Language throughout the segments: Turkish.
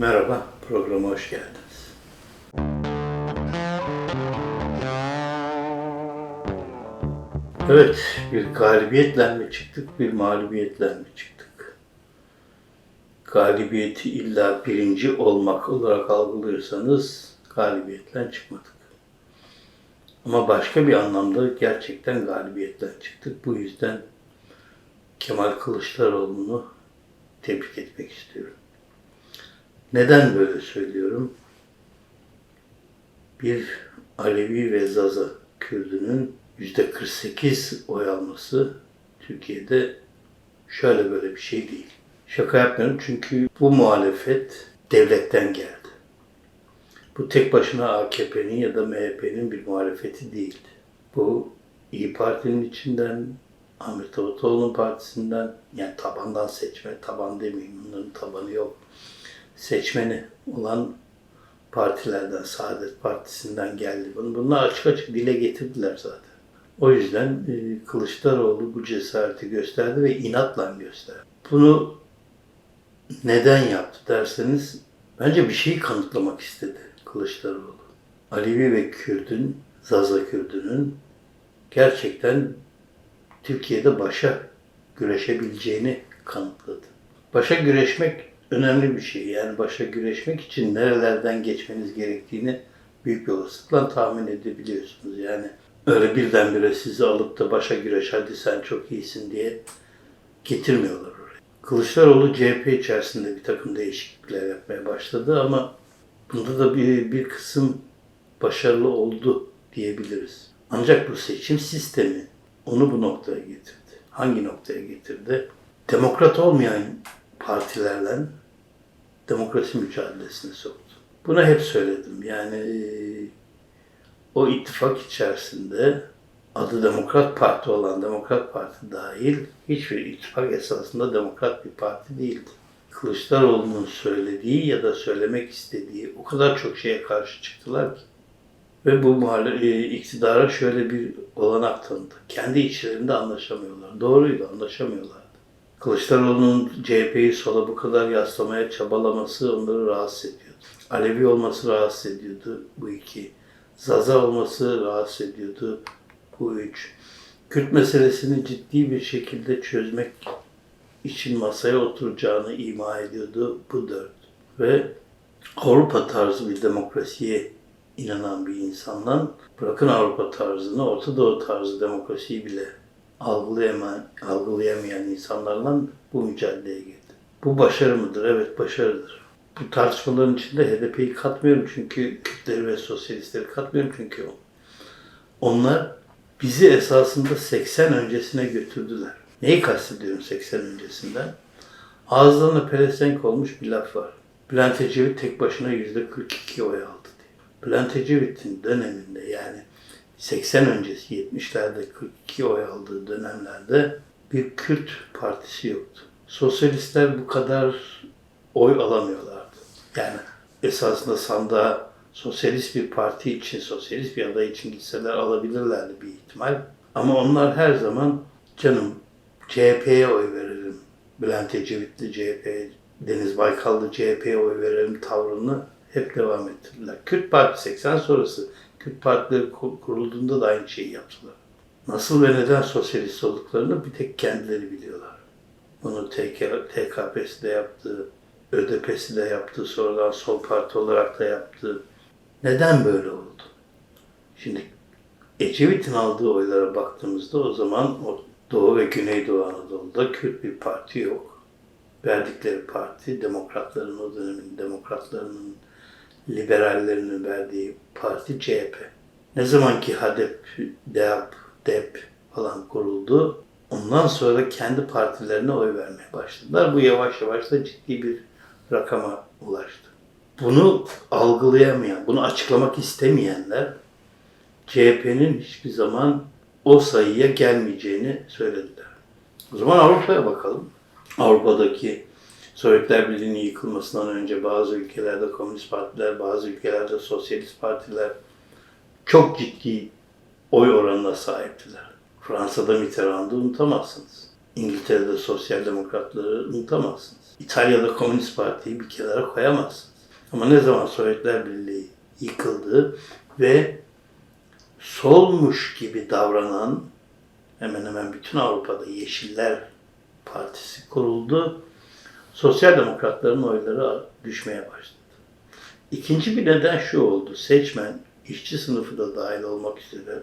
Merhaba, programa hoş geldiniz. Evet, bir galibiyetle mi çıktık, bir mağlubiyetle mi çıktık? Galibiyeti illa birinci olmak olarak algılıyorsanız galibiyetle çıkmadık. Ama başka bir anlamda gerçekten galibiyetten çıktık. Bu yüzden Kemal Kılıçdaroğlu'nu tebrik etmek istiyorum. Neden böyle söylüyorum? Bir Alevi ve Zaza Kürdünün yüzde 48 oy alması Türkiye'de şöyle böyle bir şey değil. Şaka yapmıyorum çünkü bu muhalefet devletten geldi. Bu tek başına AKP'nin ya da MHP'nin bir muhalefeti değildi. Bu İyi Parti'nin içinden, Ahmet Davutoğlu'nun partisinden, yani tabandan seçme, taban demeyeyim, bunların tabanı yok. Seçmeni olan partilerden, Saadet Partisi'nden geldi. Bunu, bunu açık açık dile getirdiler zaten. O yüzden e, Kılıçdaroğlu bu cesareti gösterdi ve inatla gösterdi. Bunu neden yaptı derseniz bence bir şeyi kanıtlamak istedi Kılıçdaroğlu. Alevi ve Kürdün, Zaza Kürdünün gerçekten Türkiye'de başa güreşebileceğini kanıtladı. Başa güreşmek önemli bir şey. Yani başa güreşmek için nerelerden geçmeniz gerektiğini büyük bir olasılıkla tahmin edebiliyorsunuz. Yani öyle birdenbire sizi alıp da başa güreş hadi sen çok iyisin diye getirmiyorlar oraya. Kılıçdaroğlu CHP içerisinde bir takım değişiklikler yapmaya başladı ama bunda da bir, bir kısım başarılı oldu diyebiliriz. Ancak bu seçim sistemi onu bu noktaya getirdi. Hangi noktaya getirdi? Demokrat olmayan partilerle demokrasi mücadelesine soktu. Bunu hep söyledim. Yani e, o ittifak içerisinde adı Demokrat Parti olan Demokrat Parti dahil hiçbir ittifak esasında demokrat bir parti değildi. Kılıçdaroğlu'nun söylediği ya da söylemek istediği o kadar çok şeye karşı çıktılar ki. Ve bu mahalle, e, iktidara şöyle bir olanak tanıdı. Kendi içlerinde anlaşamıyorlar. Doğruydu, anlaşamıyorlardı. Kılıçdaroğlu'nun CHP'yi sola bu kadar yaslamaya çabalaması onları rahatsız ediyordu. Alevi olması rahatsız ediyordu bu iki. Zaza olması rahatsız ediyordu bu üç. Kürt meselesini ciddi bir şekilde çözmek için masaya oturacağını ima ediyordu bu dört. Ve Avrupa tarzı bir demokrasiye inanan bir insandan bırakın Avrupa tarzını, Orta Doğu tarzı demokrasiyi bile algılayamayan, algılayamayan insanlarla bu mücadeleye girdi. Bu başarı mıdır? Evet başarıdır. Bu tartışmaların içinde HDP'yi katmıyorum çünkü Kürtleri ve sosyalistleri katmıyorum çünkü onlar bizi esasında 80 öncesine götürdüler. Neyi kastediyorum 80 öncesinden? Ağızlarına pelesenk olmuş bir laf var. Bülent Ecevit tek başına %42 oy aldı diye. Bülent Ecevit'in döneminde yani 80 öncesi 70'lerde 42 oy aldığı dönemlerde bir Kürt partisi yoktu. Sosyalistler bu kadar oy alamıyorlardı. Yani esasında sandığa sosyalist bir parti için, sosyalist bir aday için gitseler alabilirlerdi bir ihtimal. Ama onlar her zaman canım CHP'ye oy verelim. Bülent Ecevitli CHP, Deniz Baykallı CHP'ye oy verelim tavrını hep devam ettirdiler. Kürt Parti 80 sonrası Kürt partileri kurulduğunda da aynı şeyi yaptılar. Nasıl ve neden sosyalist olduklarını bir tek kendileri biliyorlar. Bunu TK, TKP'si de yaptı, ÖDP'si de yaptı, sonradan Sol Parti olarak da yaptı. Neden böyle oldu? Şimdi Ecevit'in aldığı oylara baktığımızda o zaman o Doğu ve Güneydoğu Anadolu'da Kürt bir parti yok. Verdikleri parti demokratların o dönemin demokratlarının liberallerinin verdiği parti CHP. Ne zaman ki HADEP, DEAP, DEP falan kuruldu, ondan sonra kendi partilerine oy vermeye başladılar. Bu yavaş yavaş da ciddi bir rakama ulaştı. Bunu algılayamayan, bunu açıklamak istemeyenler CHP'nin hiçbir zaman o sayıya gelmeyeceğini söylediler. O zaman Avrupa'ya bakalım. Avrupa'daki Sovyetler Birliği'nin yıkılmasından önce bazı ülkelerde komünist partiler, bazı ülkelerde sosyalist partiler çok ciddi oy oranına sahiptiler. Fransa'da Mitterrand'ı unutamazsınız. İngiltere'de sosyal demokratları unutamazsınız. İtalya'da Komünist Parti'yi bir kenara koyamazsınız. Ama ne zaman Sovyetler Birliği yıkıldı ve solmuş gibi davranan hemen hemen bütün Avrupa'da Yeşiller Partisi kuruldu. Sosyal demokratların oyları düşmeye başladı. İkinci bir neden şu oldu. Seçmen, işçi sınıfı da dahil olmak üzere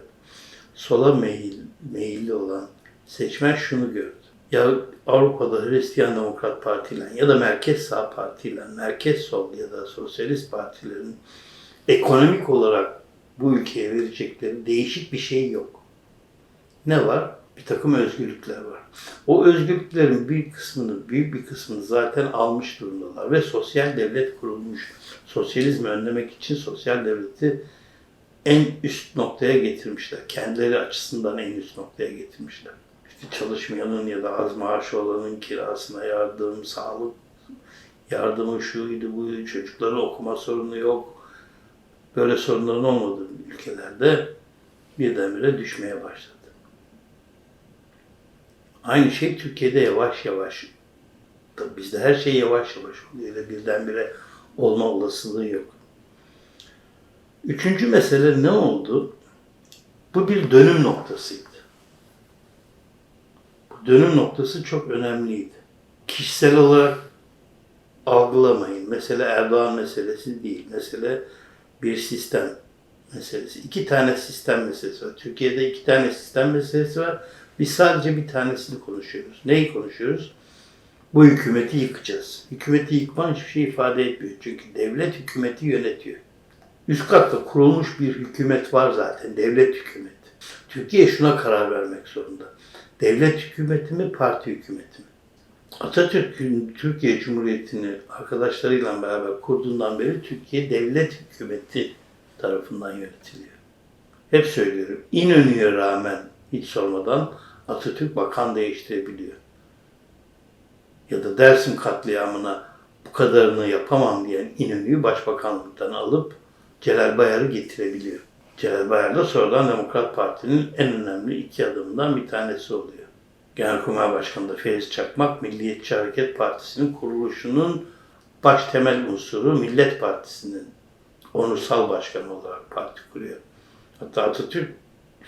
sola meyil, meyilli olan seçmen şunu gördü. Ya Avrupa'da Hristiyan Demokrat Parti'yle ya da Merkez Sağ Parti'yle, Merkez Sol ya da Sosyalist Partilerin ekonomik olarak bu ülkeye verecekleri değişik bir şey yok. Ne var? Bir takım özgürlükler var. O özgürlüklerin bir kısmını, büyük bir kısmını zaten almış durumdalar ve sosyal devlet kurulmuş. Sosyalizmi önlemek için sosyal devleti en üst noktaya getirmişler. Kendileri açısından en üst noktaya getirmişler. İşte çalışmayanın ya da az maaşı olanın kirasına yardım, sağlık yardımı şuydu buydu, çocukların okuma sorunu yok. Böyle sorunların olmadığı ülkelerde birdenbire düşmeye başladı. Aynı şey Türkiye'de yavaş yavaş. Tabii bizde her şey yavaş yavaş oluyor. Öyle birdenbire olma olasılığı yok. Üçüncü mesele ne oldu? Bu bir dönüm noktasıydı. Bu dönüm noktası çok önemliydi. Kişisel olarak algılamayın. Mesele Erdoğan meselesi değil. Mesele bir sistem meselesi. İki tane sistem meselesi var. Türkiye'de iki tane sistem meselesi var. Biz sadece bir tanesini konuşuyoruz. Neyi konuşuyoruz? Bu hükümeti yıkacağız. Hükümeti yıkman hiçbir şey ifade etmiyor. Çünkü devlet hükümeti yönetiyor. Üst katta kurulmuş bir hükümet var zaten. Devlet hükümeti. Türkiye şuna karar vermek zorunda. Devlet hükümeti mi, parti hükümeti mi? Atatürk'ün Türkiye Cumhuriyeti'ni arkadaşlarıyla beraber kurduğundan beri Türkiye devlet hükümeti tarafından yönetiliyor. Hep söylüyorum. İnönü'ye rağmen hiç sormadan Atatürk bakan değiştirebiliyor. Ya da Dersim katliamına bu kadarını yapamam diyen İnönü'yü başbakanlıktan alıp Celal Bayar'ı getirebiliyor. Celal Bayar da sonradan Demokrat Parti'nin en önemli iki adımından bir tanesi oluyor. Genelkurmay Başkanı da Feriz Çakmak, Milliyetçi Hareket Partisi'nin kuruluşunun baş temel unsuru Millet Partisi'nin onursal başkanı olarak parti kuruyor. Hatta Atatürk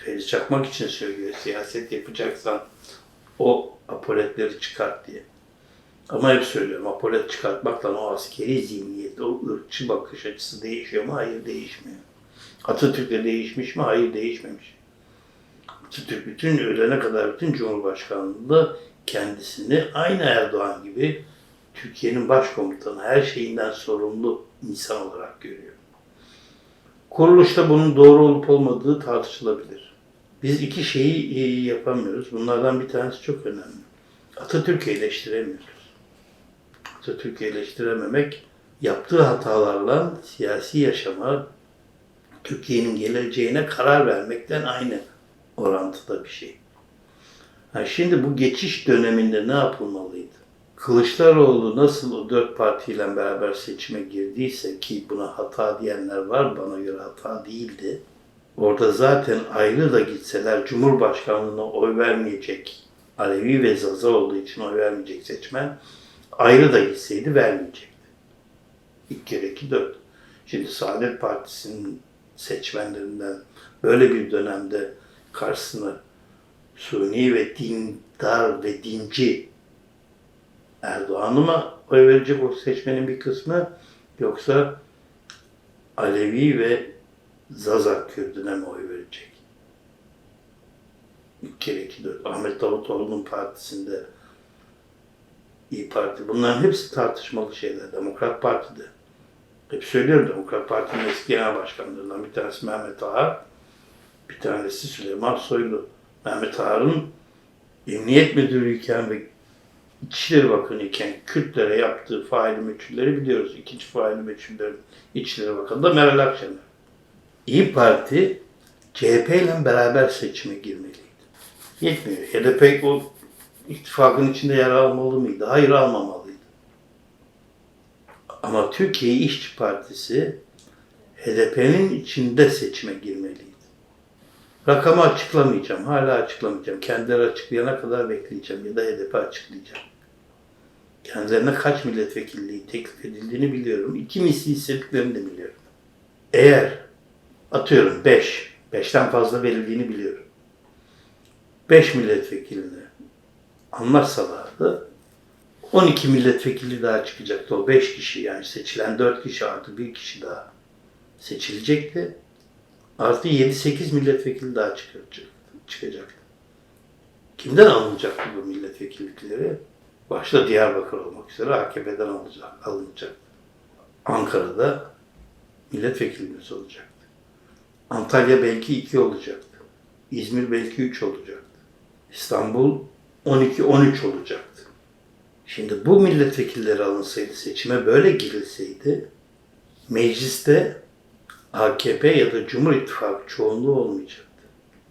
Feriz Çakmak için söylüyor, siyaset yapacaksan o apoletleri çıkart diye. Ama hep söylüyorum, apolet çıkartmakla o askeri zihniyet, o ırkçı bakış açısı değişiyor mu? Hayır değişmiyor. Atatürk'le değişmiş mi? Hayır değişmemiş. Atatürk bütün ölene kadar bütün Cumhurbaşkanlığında kendisini aynı Erdoğan gibi Türkiye'nin başkomutanı, her şeyinden sorumlu insan olarak görüyor. Kuruluşta bunun doğru olup olmadığı tartışılabilir. Biz iki şeyi iyi yapamıyoruz. Bunlardan bir tanesi çok önemli. Atatürk'ü eleştiremiyoruz. Atatürk'ü eleştirememek yaptığı hatalarla siyasi yaşama, Türkiye'nin geleceğine karar vermekten aynı orantıda bir şey. Ha şimdi bu geçiş döneminde ne yapılmalıydı? Kılıçdaroğlu nasıl o dört partiyle beraber seçime girdiyse ki buna hata diyenler var, bana göre hata değildi. Orada zaten ayrı da gitseler Cumhurbaşkanlığına oy vermeyecek, Alevi ve Zaza olduğu için oy vermeyecek seçmen, ayrı da gitseydi vermeyecekti. İlk kere dört. Şimdi Saadet Partisi'nin seçmenlerinden böyle bir dönemde karşısına Suni ve dindar ve dinci Erdoğan'ı mı oy verecek o seçmenin bir kısmı yoksa Alevi ve Zaza Kürdüne mi oy verecek? Bir kere iki dört. Ahmet Davutoğlu'nun partisinde İyi Parti. Bunların hepsi tartışmalı şeyler. Demokrat Parti'de. Hep söylüyorum Demokrat Parti'nin eski genel başkanlarından bir tanesi Mehmet Ağar, bir tanesi Süleyman Soylu. Mehmet Ağar'ın emniyet müdürüyken ve İçişleri Bakanı iken Kürtlere yaptığı faili meçhulleri biliyoruz. İkinci faili meçhullerin İçişleri Bakanı da Meral Akşener. İyi Parti CHP ile beraber seçime girmeliydi. Yetmiyor. HDP o ittifakın içinde yer almalı mıydı? Hayır almamalıydı. Ama Türkiye İşçi Partisi HDP'nin içinde seçime girmeliydi. Rakamı açıklamayacağım. Hala açıklamayacağım. Kendileri açıklayana kadar bekleyeceğim ya da HDP açıklayacağım. Kendilerine kaç milletvekilliği teklif edildiğini biliyorum. İki misli istediklerini de biliyorum. Eğer atıyorum 5, 5'ten fazla verildiğini biliyorum. 5 milletvekilini anlarsalardı 12 milletvekili daha çıkacaktı. O 5 kişi yani seçilen 4 kişi artı 1 kişi daha seçilecekti. Artı 7-8 milletvekili daha çıkacak- çıkacaktı. Kimden alınacaktı bu milletvekillikleri? Başta Diyarbakır olmak üzere AKP'den alınacak, alınacak. Ankara'da milletvekilimiz olacaktı. Antalya belki 2 olacaktı. İzmir belki 3 olacaktı. İstanbul 12-13 olacaktı. Şimdi bu milletvekilleri alınsaydı, seçime böyle girilseydi, mecliste AKP ya da Cumhur İttifakı çoğunluğu olmayacaktı.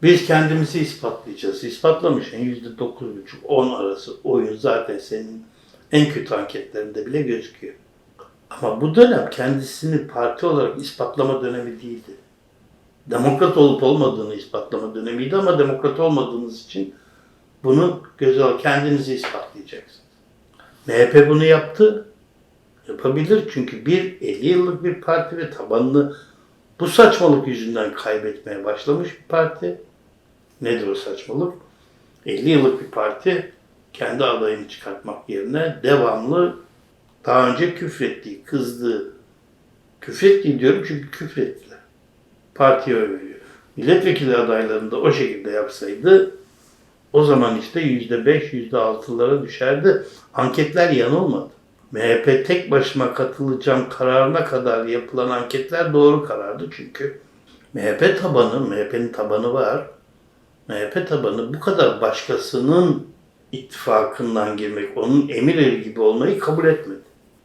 Biz kendimizi ispatlayacağız. İspatlamışsın yüzde dokuz buçuk, on arası oyun zaten senin en kötü anketlerinde bile gözüküyor. Ama bu dönem kendisini parti olarak ispatlama dönemi değildi. Demokrat olup olmadığını ispatlama dönemiydi ama demokrat olmadığınız için bunu göze al, kendinizi ispatlayacaksınız. MHP bunu yaptı. Yapabilir çünkü bir 50 yıllık bir parti ve tabanını bu saçmalık yüzünden kaybetmeye başlamış bir parti. Nedir o saçmalık? 50 yıllık bir parti kendi adayını çıkartmak yerine devamlı daha önce küfrettiği, kızdığı, küfrettiği diyorum çünkü küfrettiler. Partiye oy veriyor. Milletvekili adaylarını da o şekilde yapsaydı o zaman işte yüzde beş, yüzde altılara düşerdi. Anketler yanılmadı. MHP tek başıma katılacağım kararına kadar yapılan anketler doğru karardı çünkü MHP tabanı, MHP'nin tabanı var. MHP tabanı bu kadar başkasının ittifakından girmek, onun emir eri gibi olmayı kabul etmedi.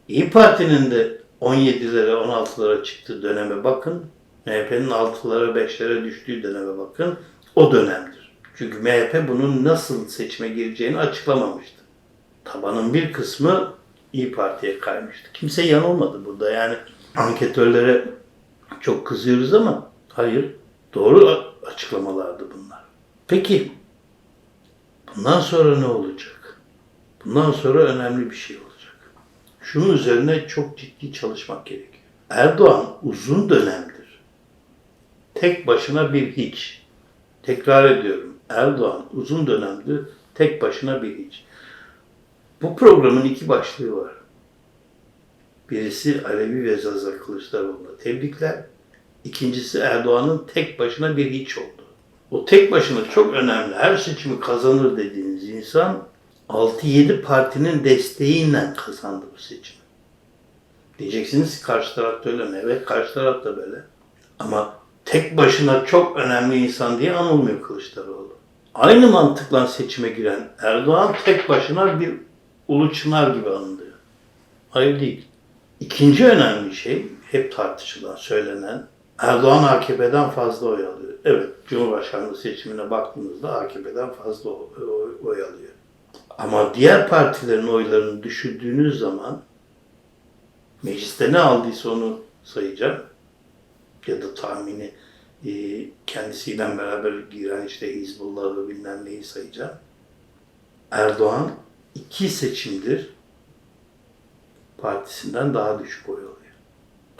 İyi Parti'nin de 17'lere, 16'lara çıktığı döneme bakın. MHP'nin 6'lara, 5'lere düştüğü döneme bakın. O dönemdir. Çünkü MHP bunun nasıl seçime gireceğini açıklamamıştı. Tabanın bir kısmı İyi Parti'ye kaymıştı. Kimse yanılmadı burada. Yani anketörlere çok kızıyoruz ama hayır doğru açıklamalardı bunlar. Peki bundan sonra ne olacak? Bundan sonra önemli bir şey olacak. Şunun üzerine çok ciddi çalışmak gerekiyor. Erdoğan uzun dönemdir tek başına bir hiç. Tekrar ediyorum. Erdoğan uzun dönemdir tek başına bir hiç. Bu programın iki başlığı var. Birisi Alevi ve Zaza Kılıçdaroğlu'na tebrikler. İkincisi Erdoğan'ın tek başına bir hiç oldu. O tek başına çok önemli. Her seçimi kazanır dediğiniz insan 6-7 partinin desteğiyle kazandı bu seçimi. Diyeceksiniz karşı tarafta öyle mi? Evet karşı taraf da böyle. Ama tek başına çok önemli insan diye anılmıyor Kılıçdaroğlu. Aynı mantıkla seçime giren Erdoğan tek başına bir ulu çınar gibi anılıyor. Hayır değil. İkinci önemli şey, hep tartışılan, söylenen, Erdoğan AKP'den fazla oy alıyor. Evet, Cumhurbaşkanlığı seçimine baktığınızda AKP'den fazla oy, alıyor. Ama diğer partilerin oylarını düşürdüğünüz zaman mecliste ne aldıysa onu sayacağım ya da tahmini e, kendisiyle beraber giren işte Hizbullah'ı bilmem neyi sayacağım. Erdoğan iki seçimdir partisinden daha düşük oy alıyor.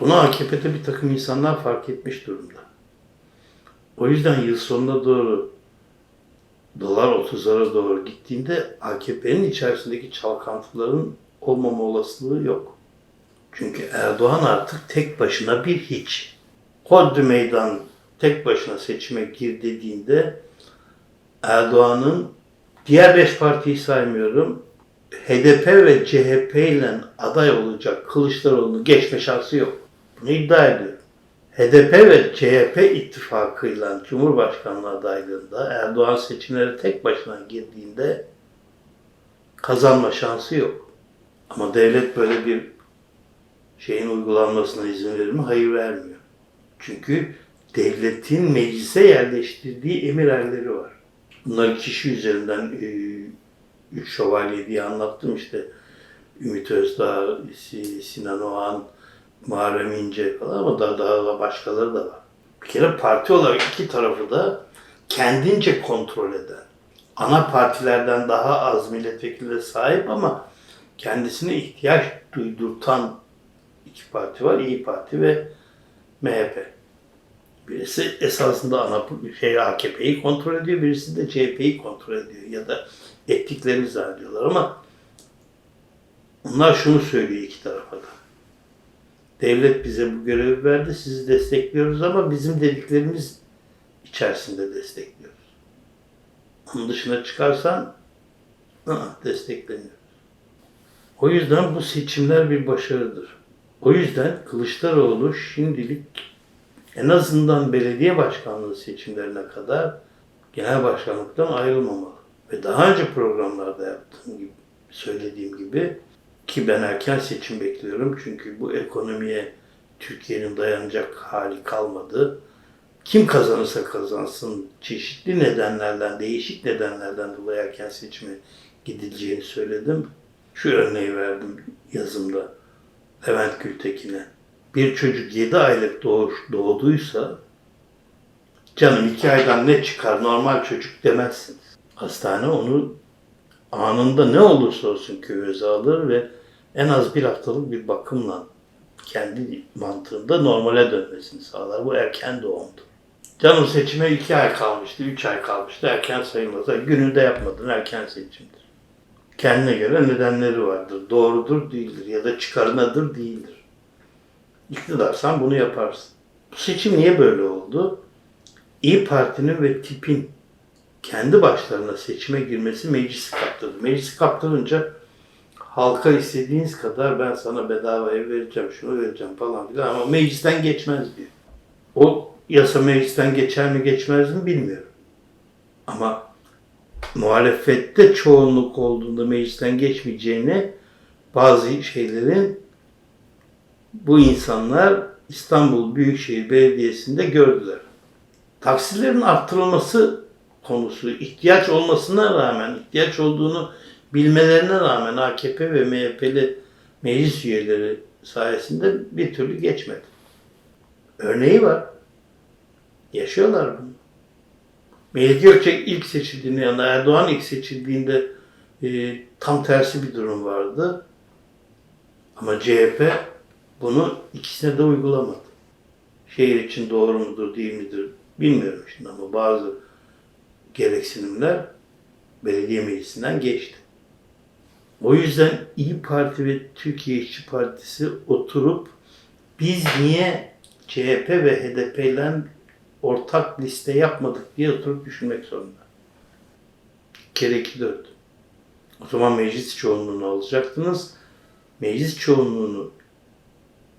Bunu AKP'de bir takım insanlar fark etmiş durumda. O yüzden yıl sonuna doğru dolar 30'lara doğru gittiğinde AKP'nin içerisindeki çalkantıların olmama olasılığı yok. Çünkü Erdoğan artık tek başına bir hiç. Hodri meydan tek başına seçime gir dediğinde Erdoğan'ın diğer beş partiyi saymıyorum HDP ve CHP ile aday olacak Kılıçdaroğlu'nu geçme şansı yok. Bunu iddia ediyorum. HDP ve CHP ittifakıyla Cumhurbaşkanlığı adaylığında Erdoğan seçimlere tek başına girdiğinde kazanma şansı yok. Ama devlet böyle bir şeyin uygulanmasına izin verir mi? Hayır vermiyor. Çünkü devletin meclise yerleştirdiği emirerleri var. Bunlar kişi üzerinden e, üç şövalye diye anlattım işte. Ümit Özdağ, Si- Sinan Oğan, Muharrem İnce falan ama daha, daha da başkaları da var. Bir kere parti olarak iki tarafı da kendince kontrol eden, ana partilerden daha az milletvekili sahip ama kendisine ihtiyaç duydurtan iki parti var. İyi Parti ve MHP. Birisi esasında ana şey AKP'yi kontrol ediyor, birisi de CHP'yi kontrol ediyor ya da ettiklerini zannediyorlar ama onlar şunu söylüyor iki tarafa da. Devlet bize bu görevi verdi, sizi destekliyoruz ama bizim dediklerimiz içerisinde destekliyoruz. Onun dışına çıkarsan ı desteklemiyoruz. O yüzden bu seçimler bir başarıdır. O yüzden Kılıçdaroğlu şimdilik en azından belediye başkanlığı seçimlerine kadar genel başkanlıktan ayrılmamalı. Ve daha önce programlarda yaptığım gibi, söylediğim gibi ki ben erken seçim bekliyorum çünkü bu ekonomiye Türkiye'nin dayanacak hali kalmadı. Kim kazanırsa kazansın çeşitli nedenlerden, değişik nedenlerden dolayı erken seçime gidileceğini söyledim. Şu örneği verdim yazımda Levent Gültekin'e. Bir çocuk 7 aylık doğuş, doğduysa canım 2 aydan ne çıkar normal çocuk demezsiniz. Hastane onu anında ne olursa olsun küveze alır ve en az bir haftalık bir bakımla kendi mantığında normale dönmesini sağlar. Bu erken doğumdur. Canım seçime iki ay kalmıştı, üç ay kalmıştı. Erken sayılmaz. Gününde yapmadın, erken seçimdir. Kendine göre nedenleri vardır. Doğrudur, değildir ya da çıkarınadır, değildir. İktidarsan bunu yaparsın. Bu seçim niye böyle oldu? İyi Parti'nin ve tipin kendi başlarına seçime girmesi meclisi kaptırdı. Meclisi kaptırınca halka istediğiniz kadar ben sana bedava ev vereceğim, şunu vereceğim falan filan ama meclisten geçmez diyor. O yasa meclisten geçer mi geçmez mi bilmiyorum. Ama muhalefette çoğunluk olduğunda meclisten geçmeyeceğini bazı şeylerin bu insanlar İstanbul Büyükşehir Belediyesi'nde gördüler. Taksilerin arttırılması konusu ihtiyaç olmasına rağmen, ihtiyaç olduğunu bilmelerine rağmen AKP ve MHP'li meclis üyeleri sayesinde bir türlü geçmedi. Örneği var. Yaşıyorlar bunu. Melih Gökçek ilk seçildiğinde yani Erdoğan ilk seçildiğinde e, tam tersi bir durum vardı. Ama CHP bunu ikisine de uygulamadı. Şehir için doğru mudur değil midir bilmiyorum şimdi ama bazı gereksinimler belediye meclisinden geçti. O yüzden İyi Parti ve Türkiye İşçi Partisi oturup biz niye CHP ve HDP ile ortak liste yapmadık diye oturup düşünmek zorunda. Kere 2 4. O zaman meclis çoğunluğunu alacaktınız. Meclis çoğunluğunu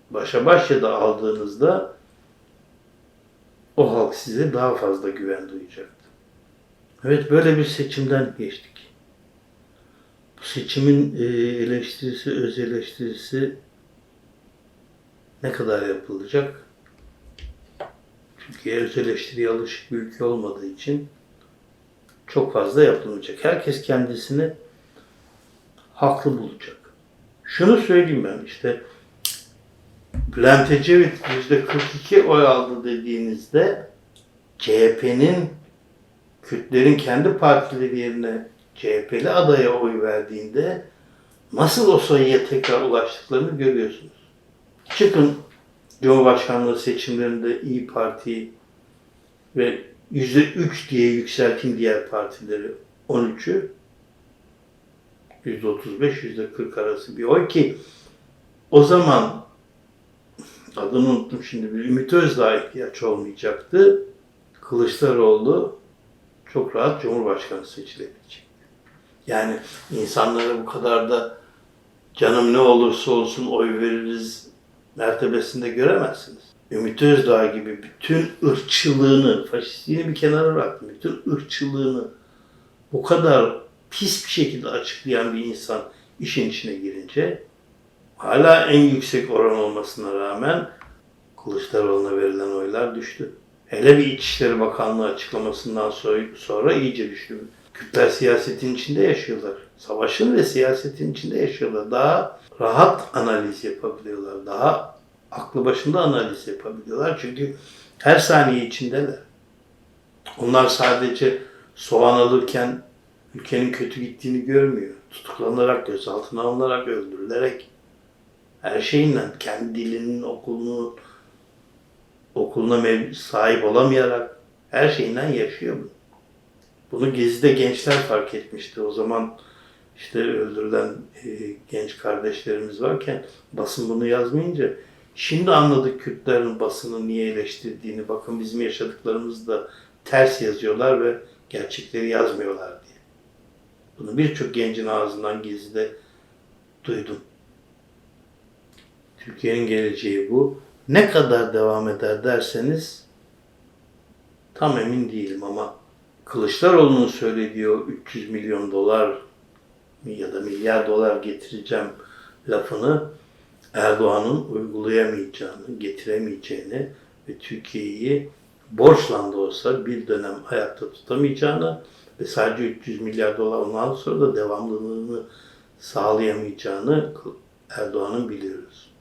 başa baş ya da aldığınızda o halk size daha fazla güven duyacaktı. Evet böyle bir seçimden geçtik. Bu seçimin e, eleştirisi, öz eleştirisi ne kadar yapılacak? Türkiye öz eleştiriye alışık bir ülke olmadığı için çok fazla yapılmayacak. Herkes kendisini haklı bulacak. Şunu söyleyeyim ben işte Bülent Ecevit %42 oy aldı dediğinizde CHP'nin Kürtlerin kendi partileri yerine CHP'li adaya oy verdiğinde nasıl o sayıya tekrar ulaştıklarını görüyorsunuz. Çıkın Cumhurbaşkanlığı seçimlerinde İyi Parti ve %3 diye yükseltin diğer partileri 13'ü %35, %40 arası bir oy ki o zaman adını unuttum şimdi bir Ümit Özdağ ihtiyaç olmayacaktı. Kılıçdaroğlu çok rahat Cumhurbaşkanı seçilebilecek. Yani insanlara bu kadar da canım ne olursa olsun oy veririz mertebesinde göremezsiniz. Ümit Özdağ gibi bütün ırkçılığını, faşistliğini bir kenara bıraktım. Bütün ırkçılığını bu kadar pis bir şekilde açıklayan bir insan işin içine girince hala en yüksek oran olmasına rağmen Kılıçdaroğlu'na verilen oylar düştü. Hele bir İçişleri Bakanlığı açıklamasından sonra iyice düştü. Kürtler siyasetin içinde yaşıyorlar. Savaşın ve siyasetin içinde yaşıyorlar. Daha rahat analiz yapabiliyorlar. Daha aklı başında analiz yapabiliyorlar. Çünkü her saniye içindeler. Onlar sadece soğan alırken ülkenin kötü gittiğini görmüyor. tutuklanarak, gözaltına alınarak, öldürülerek her şeyinle kendi dilinin okulunu okuluna sahip olamayarak her şeyinden yaşıyor bu. Bunu Gezi'de gençler fark etmişti. O zaman işte öldürülen e, genç kardeşlerimiz varken basın bunu yazmayınca şimdi anladık Kürtlerin basını niye eleştirdiğini. Bakın bizim yaşadıklarımızı da ters yazıyorlar ve gerçekleri yazmıyorlar diye. Bunu birçok gencin ağzından Gezi'de duydum. Türkiye'nin geleceği bu. Ne kadar devam eder derseniz tam emin değilim ama Kılıçdaroğlu'nun söylediği o 300 milyon dolar ya da milyar dolar getireceğim lafını Erdoğan'ın uygulayamayacağını, getiremeyeceğini ve Türkiye'yi borçla da olsa bir dönem ayakta tutamayacağını ve sadece 300 milyar dolar ondan sonra da devamlılığını sağlayamayacağını Erdoğan'ın biliyoruz.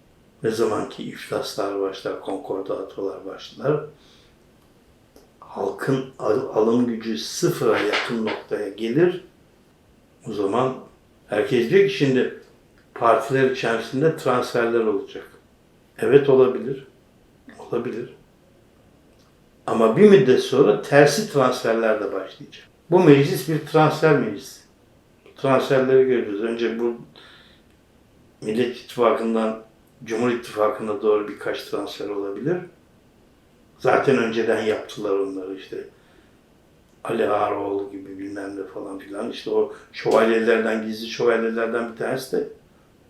Ne zaman ki iflaslar başlar, konkordatolar başlar, halkın al- alım gücü sıfıra yakın noktaya gelir. O zaman herkes diyor ki şimdi partiler içerisinde transferler olacak. Evet olabilir. Olabilir. Ama bir müddet sonra tersi transferler de başlayacak. Bu meclis bir transfer meclisi. Transferleri görüyoruz. Önce bu Millet İttifakı'ndan Cumhur İttifakı'na doğru birkaç transfer olabilir. Zaten önceden yaptılar onları işte. Ali Ağaroğlu gibi bilmem ne falan filan. İşte o şövalyelerden, gizli şövalyelerden bir tanesi de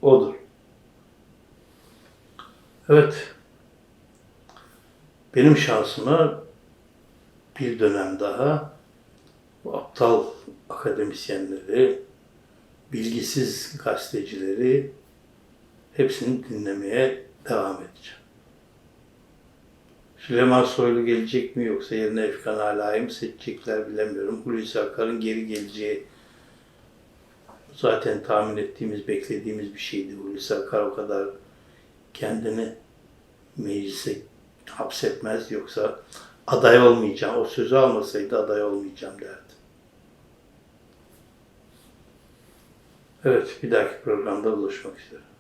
odur. Evet. Benim şansıma bir dönem daha bu aptal akademisyenleri, bilgisiz gazetecileri hepsini dinlemeye devam edeceğim. Süleyman Soylu gelecek mi yoksa yerine Efkan Ala'yı mı seçecekler bilemiyorum. Hulusi Akar'ın geri geleceği zaten tahmin ettiğimiz, beklediğimiz bir şeydi. Hulusi Akar o kadar kendini meclise hapsetmez yoksa aday olmayacağım. O sözü almasaydı aday olmayacağım derdi. Evet, bir dahaki programda buluşmak üzere.